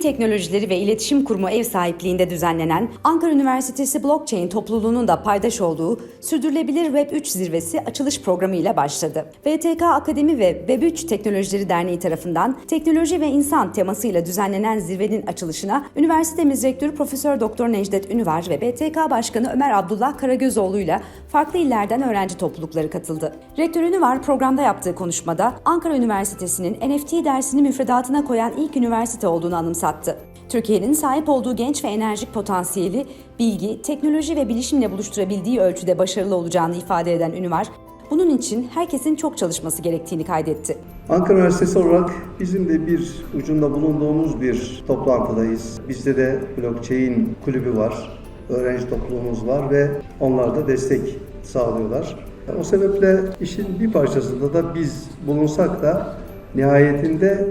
Teknolojileri ve İletişim Kurumu ev sahipliğinde düzenlenen Ankara Üniversitesi Blockchain topluluğunun da paydaş olduğu Sürdürülebilir Web 3 zirvesi açılış programı ile başladı. BTK Akademi ve Web 3 Teknolojileri Derneği tarafından Teknoloji ve İnsan temasıyla düzenlenen zirvenin açılışına üniversitemiz rektörü Profesör Doktor Necdet Ünüvar ve BTK Başkanı Ömer Abdullah Karagözoğlu ile farklı illerden öğrenci toplulukları katıldı. Rektör Ünüvar programda yaptığı konuşmada Ankara Üniversitesi'nin NFT dersini müfredatına koyan ilk üniversite olduğunu anımsattı. Türkiye'nin sahip olduğu genç ve enerjik potansiyeli, bilgi, teknoloji ve bilişimle buluşturabildiği ölçüde başarılı olacağını ifade eden Ünüvar, bunun için herkesin çok çalışması gerektiğini kaydetti. Ankara Üniversitesi olarak bizim de bir ucunda bulunduğumuz bir toplantıdayız. Bizde de blockchain kulübü var, öğrenci topluluğumuz var ve onlar da destek sağlıyorlar. O sebeple işin bir parçasında da biz bulunsak da nihayetinde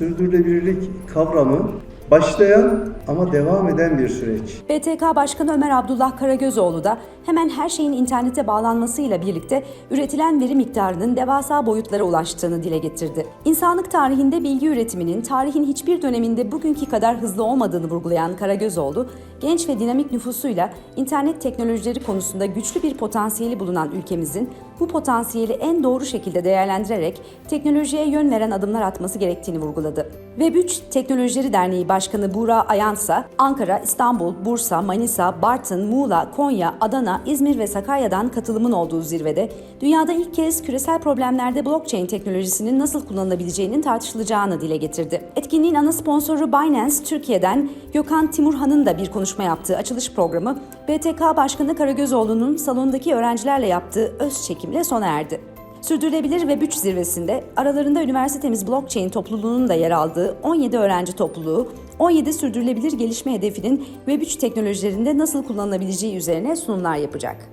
sürdürülebilirlik kavramı başlayan ama devam eden bir süreç. BTK Başkanı Ömer Abdullah Karagözoğlu da hemen her şeyin internete bağlanmasıyla birlikte üretilen veri miktarının devasa boyutlara ulaştığını dile getirdi. İnsanlık tarihinde bilgi üretiminin tarihin hiçbir döneminde bugünkü kadar hızlı olmadığını vurgulayan Karagözoğlu, genç ve dinamik nüfusuyla internet teknolojileri konusunda güçlü bir potansiyeli bulunan ülkemizin bu potansiyeli en doğru şekilde değerlendirerek teknolojiye yön veren adımlar atması gerektiğini vurguladı. Web3 Teknolojileri Derneği Başkanı Buğra Ayansa, Ankara, İstanbul, Bursa, Manisa, Bartın, Muğla, Konya, Adana, İzmir ve Sakarya'dan katılımın olduğu zirvede, dünyada ilk kez küresel problemlerde blockchain teknolojisinin nasıl kullanılabileceğinin tartışılacağını dile getirdi. Etkinliğin ana sponsoru Binance Türkiye'den Gökhan Timurhan'ın da bir konuşma yaptığı açılış programı, BTK Başkanı Karagözoğlu'nun salondaki öğrencilerle yaptığı öz çekimle sona erdi. Sürdürülebilir ve Güç zirvesinde aralarında üniversitemiz blockchain topluluğunun da yer aldığı 17 öğrenci topluluğu, 17 sürdürülebilir gelişme hedefinin Web3 teknolojilerinde nasıl kullanılabileceği üzerine sunumlar yapacak.